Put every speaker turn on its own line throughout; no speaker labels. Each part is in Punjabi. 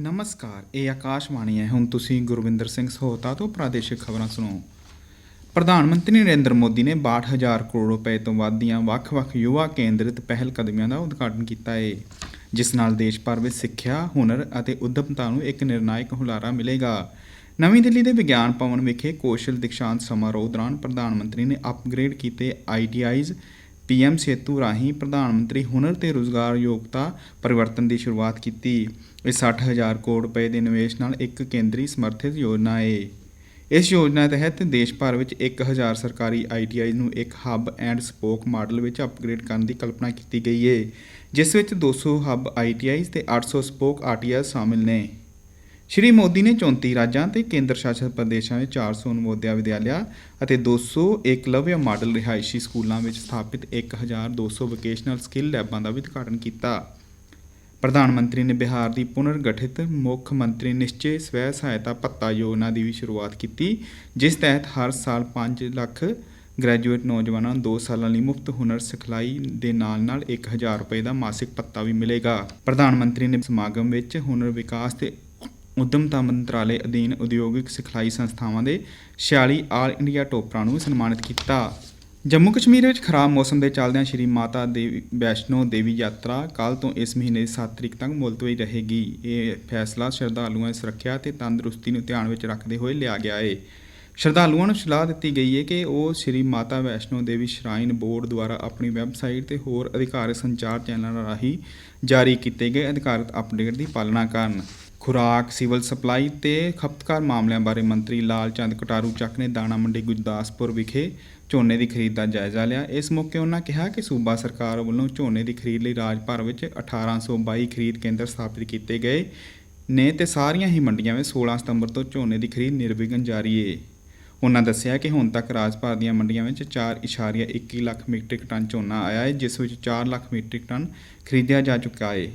ਨਮਸਕਾਰ ਇਹ ਆਕਾਸ਼ਵਾਣੀ ਹੈ। ਹੁਣ ਤੁਸੀਂ ਗੁਰਵਿੰਦਰ ਸਿੰਘ ਸਹੋਤਾ ਤੋਂ ਪ੍ਰਾਦੇਸ਼ਿਕ ਖਬਰਾਂ ਸੁਣੋ। ਪ੍ਰਧਾਨ ਮੰਤਰੀ ਨਰਿੰਦਰ ਮੋਦੀ ਨੇ 62000 ਕਰੋੜ ਰੁਪਏ ਤੋਂ ਵੱਧ ਦੀਆਂ ਵੱਖ-ਵੱਖ ਯੁਵਾ ਕੇਂਦਰਿਤ ਪਹਿਲ ਕਦਮੀਆਂ ਦਾ ਉਦਘਾਟਨ ਕੀਤਾ ਹੈ ਜਿਸ ਨਾਲ ਦੇਸ਼ ਭਰ ਵਿੱਚ ਸਿੱਖਿਆ, ਹੁਨਰ ਅਤੇ ਉਦਮਤਾ ਨੂੰ ਇੱਕ ਨਿਰਣਾਇਕ ਹੁਲਾਰਾ ਮਿਲੇਗਾ। ਨਵੀਂ ਦਿੱਲੀ ਦੇ ਵਿਗਿਆਨ ਭਵਨ ਵਿਖੇ ਕੌਸ਼ਲ ਦੀਕਸ਼ਾਂਤ ਸਮਾਰੋਹ ਦੌਰਾਨ ਪ੍ਰਧਾਨ ਮੰਤਰੀ ਨੇ ਅਪਗ੍ਰੇਡ ਕੀਤੇ ਆਈਟੀਆਈਜ਼ ਪੀਐਮ ਸੇਤੂ ਰਾਹੀਂ ਪ੍ਰਧਾਨ ਮੰਤਰੀ ਹੁਨਰ ਤੇ ਰੁਜ਼ਗਾਰ ਯੋਗਤਾ ਪਰਿਵਰਤਨ ਦੀ ਸ਼ੁਰੂਆਤ ਕੀਤੀ। ਇਹ 60000 ਕਰੋੜ ਰੁਪਏ ਦੇ ਨਿਵੇਸ਼ ਨਾਲ ਇੱਕ ਕੇਂਦਰੀ ਸਮਰਥਿਤ ਯੋਜਨਾ ਹੈ। ਇਸ ਯੋਜਨਾ ਤਹਿਤ ਦੇਸ਼ ਭਰ ਵਿੱਚ 1000 ਸਰਕਾਰੀ ਆਈਟੀਆਈ ਨੂੰ ਇੱਕ ਹੱਬ ਐਂਡ ਸਪੋਕ ਮਾਡਲ ਵਿੱਚ ਅਪਗ੍ਰੇਡ ਕਰਨ ਦੀ ਕਲਪਨਾ ਕੀਤੀ ਗਈ ਹੈ ਜਿਸ ਵਿੱਚ 200 ਹੱਬ ਆਈਟੀਆਈਜ਼ ਤੇ 800 ਸਪੋਕ ਆਰਟੀਆਈ ਸ਼ਾਮਿਲ ਨੇ ਸ਼੍ਰੀ ਮੋਦੀ ਨੇ 34 ਰਾਜਾਂ ਤੇ ਕੇਂਦਰ ਸ਼ਾਸਿਤ ਪ੍ਰਦੇਸ਼ਾਂ ਵਿੱਚ 400 ਨਵੋਦਿਆ ਵਿਦਿਆਲਿਆ ਅਤੇ 200 ਏਕਲਵਯ ਮਾਡਲ ਰਿਹਾਇਸ਼ੀ ਸਕੂਲਾਂ ਵਿੱਚ ਸਥਾਪਿਤ 1200 ਵੋਕੇਸ਼ਨਲ ਸਕਿੱਲ ਲੈਬਾਂ ਦਾ ਵੀ ਉਦਘਾਟਨ ਕੀਤਾ। ਪ੍ਰਧਾਨ ਮੰਤਰੀ ਨੇ ਬਿਹਾਰ ਦੀ ਪੁਨਰ ਗਠਿਤ ਮੁੱਖ ਮੰਤਰੀ ਨਿਸ਼ਚੇ ਸਵੈ ਸਹਾਇਤਾ ਭੱਤਾ ਯੋਜਨਾ ਦੀ ਵੀ ਸ਼ੁਰੂਆਤ ਕੀਤੀ, ਜਿਸ ਤਹਿਤ ਹਰ ਸਾਲ 5 ਲੱਖ ਗ੍ਰੈਜੂਏਟ ਨੌਜਵਾਨਾਂ ਨੂੰ 2 ਸਾਲਾਂ ਲਈ ਮੁਫਤ ਹੁਨਰ ਸਿਖਲਾਈ ਦੇ ਨਾਲ-ਨਾਲ 1000 ਰੁਪਏ ਦਾ ਮਾਸਿਕ ਭੱਤਾ ਵੀ ਮਿਲੇਗਾ। ਪ੍ਰਧਾਨ ਮੰਤਰੀ ਨੇ ਸਮਾਗਮ ਵਿੱਚ ਹੁਨਰ ਵਿਕਾਸ ਤੇ ਉਦਮਤਾ ਮੰਤਰਾਲੇ ਅਧੀਨ ਉਦਯੋਗਿਕ ਸਿਖਲਾਈ ਸੰਸਥਾਵਾਂ ਦੇ 46 ਆਲ ਇੰਡੀਆ ਟੋਪਰਾਂ ਨੂੰ ਸਨਮਾਨਿਤ ਕੀਤਾ। ਜੰਮੂ ਕਸ਼ਮੀਰ ਵਿੱਚ ਖਰਾਬ ਮੌਸਮ ਦੇ ਚੱਲਦਿਆਂ ਸ਼੍ਰੀ ਮਾਤਾ ਦੇਵੀ ਵੈਸ਼ਨੋ ਦੇਵੀ ਯਾਤਰਾ ਕੱਲ ਤੋਂ ਇਸ ਮਹੀਨੇ ਦੀ 7 ਤਰੀਕ ਤੱਕ ਮੁਲਤਵੀ ਰਹੇਗੀ। ਇਹ ਫੈਸਲਾ ਸ਼ਰਧਾਲੂਆਂ ਦੀ ਸੁਰੱਖਿਆ ਤੇ ਤੰਦਰੁਸਤੀ ਨੂੰ ਧਿਆਨ ਵਿੱਚ ਰੱਖਦੇ ਹੋਏ ਲਿਆ ਗਿਆ ਹੈ ਸ਼ਰਧਾਲੂਆਂ ਨੂੰ ਸਲਾਹ ਦਿੱਤੀ ਗਈ ਹੈ ਕਿ ਉਹ ਸ਼੍ਰੀ ਮਾਤਾ ਵੈਸ਼ਨੋ ਦੇਵੀ ਸ਼ਰਾਈਨ ਬੋਰਡ ਦੁਆਰਾ ਆਪਣੀ ਵੈਬਸਾਈਟ ਤੇ ਹੋਰ ਅਧਿਕਾਰਤ ਸੰਚਾਰ ਚੈਨਲਾਂ ਰਾਹੀਂ ਜਾਰੀ ਕੀਤੇ ਗਏ ਅਧਿਕਾਰਤ ਅਪਡੇਟ ਦੀ ਪਾਲਣਾ ਕਰਨ। ਖੁਰਾਕ, ਸਿਵਲ ਸਪਲਾਈ ਤੇ ਖਪਤਕਾਰ ਮਾਮਲਿਆਂ ਬਾਰੇ ਮੰਤਰੀ ਲਾਲ ਚੰਦ ਕਟਾਰੂ ਚੱਕ ਨੇ ਦਾਣਾ ਮੰਡੀ ਗੁਰਦਾਸਪੁਰ ਵਿਖੇ ਝੋਨੇ ਦੀ ਖਰੀਦ ਦਾ ਜਾਇਜ਼ਾ ਲਿਆ। ਇਸ ਮੌਕੇ ਉਹਨਾਂ ਕਿਹਾ ਕਿ ਸੂਬਾ ਸਰਕਾਰ ਵੱਲੋਂ ਝੋਨੇ ਦੀ ਖਰੀਦ ਲਈ ਰਾਜ ਭਰ ਵਿੱਚ 1822 ਖਰੀਦ ਕੇਂਦਰ ਸਥਾਪਿਤ ਕੀਤੇ ਗਏ ਨੇ ਤੇ ਸਾਰੀਆਂ ਹੀ ਮੰਡੀਆਂ ਵਿੱਚ 16 ਸਤੰਬਰ ਤੋਂ ਝੋਨੇ ਦੀ ਖਰੀਦ ਨਿਰਵਿਘਨ ਜਾਰੀ ਏ। ਉਹਨਾਂ ਦੱਸਿਆ ਕਿ ਹੁਣ ਤੱਕ ਰਾਜ ਭਰ ਦੀਆਂ ਮੰਡੀਆਂ ਵਿੱਚ 4.21 ਲੱਖ ਮੀਟ੍ਰਿਕ ਟਨ ਝੋਨਾ ਆਇਆ ਹੈ, ਜਿਸ ਵਿੱਚ 4 ਲੱਖ ਮੀਟ੍ਰਿਕ ਟਨ ਖਰੀਦਿਆ ਜਾ ਚੁੱਕਾ ਹੈ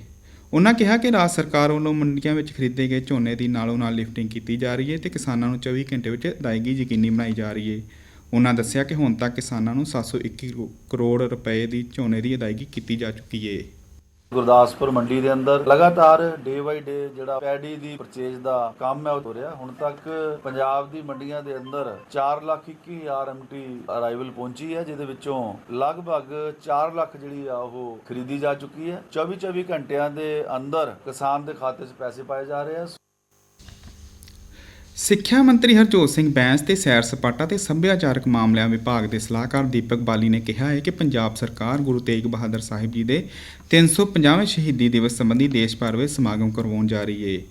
ਉਹਨਾਂ ਕਿਹਾ ਕਿ ਰਾਜ ਸਰਕਾਰ ਵੱਲੋਂ ਮੰਡੀਆਂ ਵਿੱਚ ਖਰੀਦੇ ਗਏ ਝੋਨੇ ਦੀ ਨਾਲੋਂ ਨਾਲ ਲਿਫਟਿੰਗ ਕੀਤੀ ਜਾ ਰਹੀ ਹੈ ਤੇ ਕਿਸਾਨਾਂ ਨੂੰ 24 ਘੰਟੇ ਵਿੱਚ ਅਦਾਇਗੀ ਯਕੀਨੀ ਬਣਾਈ ਜਾ ਰਹੀ ਹੈ। ਉਹਨਾਂ ਦੱਸਿਆ ਕਿ ਹੁਣ ਤੱਕ ਕਿਸਾਨਾਂ ਨੂੰ 721 ਕਰੋੜ ਰੁਪਏ ਦੀ ਝੋਨੇ ਦੀ ਅਦਾਇਗੀ ਕੀਤੀ ਜਾ ਚੁੱਕੀ ਹੈ।
ਗੁਰਦਾਸਪੁਰ ਮੰਡੀ ਦੇ ਅੰਦਰ। ਲਗਾਤਾਰ ਡੇ ਬਾਈ ਡੇ ਜਿਹੜਾ ਪੈਡੀ ਦੀ ਪਰਚੇਜ ਦਾ ਕੰਮ ਹੈ ਹੋ ਰਿਹਾ। ਹੁਣ ਤੱਕ ਪੰਜਾਬ ਦੀ ਮੰਡੀਆਂ ਦੇ ਅੰਦਰ 421000 ਐਮਟੀ ਅਰਾਈਵਲ ਪਹੁੰਚੀ ਹੈ, ਜਿਹਦੇ ਵਿੱਚੋਂ ਲਗਭਗ 4 ਲੱਖ ਜਿਹੜੀ ਆ, ਉਹ ਖਰੀਦੀ ਜਾ ਚੁੱਕੀ ਹੈ। 24 24 ਘੰਟਿਆਂ ਦੇ ਅੰਦਰ ਕਿਸਾਨ ਦੇ ਖਾਤੇ 'ਚ ਪੈਸੇ ਪਾਏ ਜਾ ਰਹੇ ਆ।
ਸਿੱਖਿਆ ਮੰਤਰੀ ਹਰਜੋਤ ਸਿੰਘ ਬੈਂਸ ਤੇ ਸੈਰ ਸਪਾਟਾ ਤੇ ਸੱਭਿਆਚਾਰਕ ਮਾਮਲਿਆਂ ਵਿਭਾਗ ਦੇ ਸਲਾਹਕਾਰ ਦੀਪਕ ਬਾਲੀ ਨੇ ਕਿਹਾ ਹੈ ਕਿ ਪੰਜਾਬ ਸਰਕਾਰ ਗੁਰੂ ਤੇਗ ਬਹਾਦਰ ਸਾਹਿਬ ਜੀ ਦੇ 350ਵੇਂ ਸ਼ਹੀਦੀ ਦਿਵਸ ਸੰਬੰਧੀ ਦੇਸ਼ ਭਰ ਵਿੱਚ ਸਮਾਗਮ ਕਰਵਾਉਣ ਜਾ ਰਹੀ ਹੈ।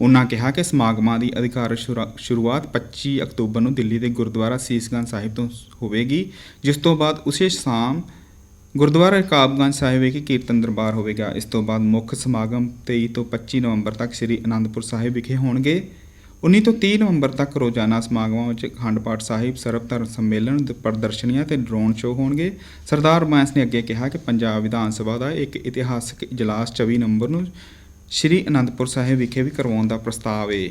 ਉਨ੍ਹਾਂ ਕਿਹਾ ਕਿ ਸਮਾਗਮਾਂ ਦੀ ਅਧਿਕਾਰਤ ਸ਼ੁਰਾ- ਸ਼ੁਰੂਆਤ 25 ਅਕਤੂਬਰ ਨੂੰ ਦਿੱਲੀ ਦੇ ਗੁਰਦੁਆਰਾ ਸੀਸਗੰਜ ਸਾਹਿਬ ਤੋਂ ਹੋਵੇਗੀ, ਜਿਸ ਤੋਂ ਬਾਅਦ ਉਸੇ ਸ਼ਾਮ ਗੁਰਦੁਆਰਾ ਰਕਾਬਗੰਜ ਸਾਹਿਬ ਵਿਖੇ ਕੀਰਤਨ ਦਰਬਾਰ ਹੋਵੇਗਾ। ਇਸ ਤੋਂ ਬਾਅਦ ਮੁੱਖ ਸਮਾਗਮ 23 ਤੋਂ 25 ਨਵੰਬਰ ਤੱਕ ਸ੍ਰੀ ਅਨੰਦਪੁਰ ਸਾਹਿਬ ਵਿਖੇ ਹੋਣਗੇ। 19 ਤੋਂ 30 ਨਵੰਬਰ ਤੱਕ ਰੋਜ਼ਾਨਾ ਸਮਾਗਮਾਂ ਵਿੱਚ ਅਖੰਡ ਪਾਠ ਸਾਹਿਬ, ਸਰਬ ਧਰਮ ਸੰਮੇਲਨ ਪ੍ਰਦਰਸ਼ਨੀਆਂ ਤੇ ਡਰੋਨ ਸ਼ੋਅ ਹੋਣਗੇ। ਸਰਦਾਰ ਰਮਾਂਸ ਨੇ ਅੱਗੇ ਕਿਹਾ ਕਿ ਪੰਜਾਬ ਵਿਧਾਨ ਸਭਾ ਦਾ ਇੱਕ ਇਤਿਹਾਸਕ ਇਜਲਾਸ 24 ਨਵੰਬਰ ਨੂੰ ਸ੍ਰੀ ਅਨੰਦਪੁਰ ਸਾਹਿਬ ਵਿਖੇ ਵੀ ਕਰਵਾਉਣ ਦਾ ਪ੍ਰਸਤਾਵ ਹੈ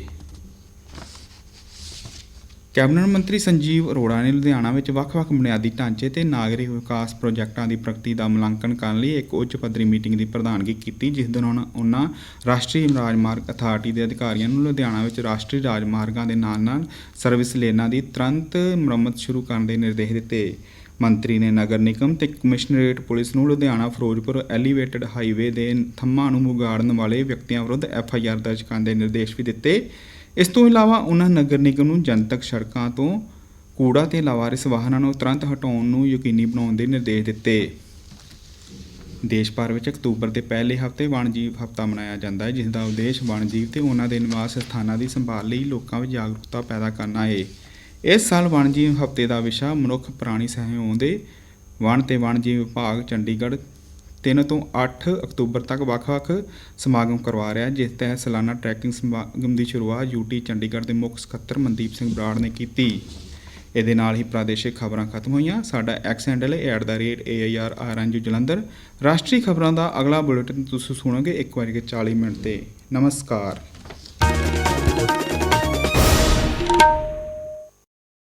ਕੈਬਨਿਟ ਮੰਤਰੀ ਸੰਜੀਵ ਅਰੋੜਾ ਨੇ ਲੁਧਿਆਣਾ ਵਿੱਚ ਵੱਖ-ਵੱਖ ਬੁਨਿਆਦੀ ਢਾਂਚੇ ਤੇ ਨਾਗਰਿਕ ਵਿਕਾਸ ਪ੍ਰੋਜੈਕਟਾਂ ਦੀ ਪ੍ਰਗਤੀ ਦਾ ਮੁਲਾਂਕਣ ਕਰਨ ਲਈ ਇੱਕ ਉੱਚ ਪੱਧਰੀ ਮੀਟਿੰਗ ਦੀ ਪ੍ਰਧਾਨਗੀ ਕੀਤੀ, ਜਿਸ ਦੌਰਾਨ ਉਹਨਾਂ ਰਾਸ਼ਟਰੀ ਰਾਜਮਾਰਗ ਅਥਾਰਟੀ ਦੇ ਅਧਿਕਾਰੀਆਂ ਨੂੰ ਲੁਧਿਆਣਾ ਵਿੱਚ ਰਾਸ਼ਟਰੀ ਰਾਜਮਾਰਗਾਂ ਦੇ ਨਾਲ-ਨਾਲ ਸਰਵਿਸ ਲੇਨਾਂ ਦੀ ਤੁਰੰਤ ਮੁਰੰਮਤ ਸ਼ੁਰੂ ਕਰਨ ਦੇ ਨਿਰਦੇਸ਼ ਦਿੱਤੇ। ਮੰਤਰੀ ਨੇ ਨਗਰ ਨਿਗਮ ਤੇ ਕਮਿਸ਼ਨਰੇਟ ਪੁਲਿਸ ਨੂੰ ਲੁਧਿਆਣਾ ਫਿਰੋਜ਼ਪੁਰ ਐਲੀਵੇਟਡ ਹਾਈਵੇ ਦੇ ਥੰਮਾਂ ਨੂੰ ਵਿਗਾੜਨ ਵਾਲੇ ਵਿਅਕਤੀਆਂ ਵਿਰੁੱਧ ਐਫ ਆਈ ਆਰ ਦਰਜ ਕਰਨ ਦੇ ਨਿਰਦੇਸ਼ ਵੀ ਦਿੱਤੇ। ਇਸ ਤੋਂ ਇਲਾਵਾ ਉਹਨਾਂ ਨਗਰ ਨਿਗਮ ਨੂੰ ਜਨਤਕ ਸੜਕਾਂ ਤੋਂ ਕੂੜਾ ਤੇ ਲਾਵਾਰਿਸ ਵਾਹਨਾਂ ਨੂੰ ਤੁਰੰਤ ਹਟਾਉਣ ਨੂੰ ਯਕੀਨੀ ਬਣਾਉਣ ਦੇ ਨਿਰਦੇਸ਼ ਦਿੱਤੇ। ਦੇਸ਼ ਭਰ ਵਿੱਚ ਅਕਤੂਬਰ ਦੇ ਪਹਿਲੇ ਹਫ਼ਤੇ ਵਣਜੀਵ ਹਫਤਾ ਮਨਾਇਆ ਜਾਂਦਾ ਹੈ ਜਿਸ ਦਾ ਉਦੇਸ਼ ਵਣਜੀਵ ਤੇ ਉਹਨਾਂ ਦੇ ਨਿਵਾਸ ਸਥਾਨਾਂ ਦੀ ਸੰਭਾਲ ਲਈ ਲੋਕਾਂ ਵਿੱਚ ਜਾਗਰੂਕਤਾ ਪੈਦਾ ਕਰਨਾ ਹੈ। ਇਸ ਸਾਲ ਵਣਜੀਵ ਹਫ਼ਤੇ ਦਾ ਵਿਸ਼ਾ ਮਨੁੱਖ ਪ੍ਰਾਣੀ ਸਹਿਯੋਗ ਦੇ ਵਣ ਤੇ ਵਣਜੀਵ ਵਿਭਾਗ ਚੰਡੀਗੜ੍ਹ 3 ਤੋਂ 8 ਅਕਤੂਬਰ ਤੱਕ ਵੱਖ-ਵੱਖ ਸਮਾਗਮ ਕਰਵਾ ਰਿਹਾ ਜਿਸ ਤਹਿਤ ਸਾਲਾਨਾ ਟਰੈਕਿੰਗ ਸਮਾਗਮ ਦੀ ਸ਼ੁਰੂਆਤ ਯੂਟੀ ਚੰਡੀਗੜ੍ਹ ਦੇ ਮੁੱਖ ਸਕੱਤਰ ਮਨਦੀਪ ਸਿੰਘ ਬਰਾੜ ਨੇ ਕੀਤੀ। ਇਹਦੇ ਨਾਲ ਹੀ ਪ੍ਰਾਦੇਸ਼ਿਕ ਖਬਰਾਂ ਖਤਮ ਹੋਈਆਂ। ਸਾਡਾ ਐਕਸ ਹੈਂਡਲ ਹੈ @airrnju ਜਲੰਧਰ। ਰਾਸ਼ਟਰੀ ਖਬਰਾਂ ਦਾ ਅਗਲਾ ਬੁਲੇਟਿਨ ਤੁਸੀਂ ਸੁਣੋਗੇ 1 ਵਜੇ 40 ਮਿੰਟ ਤੇ। ਨਮਸਕਾਰ।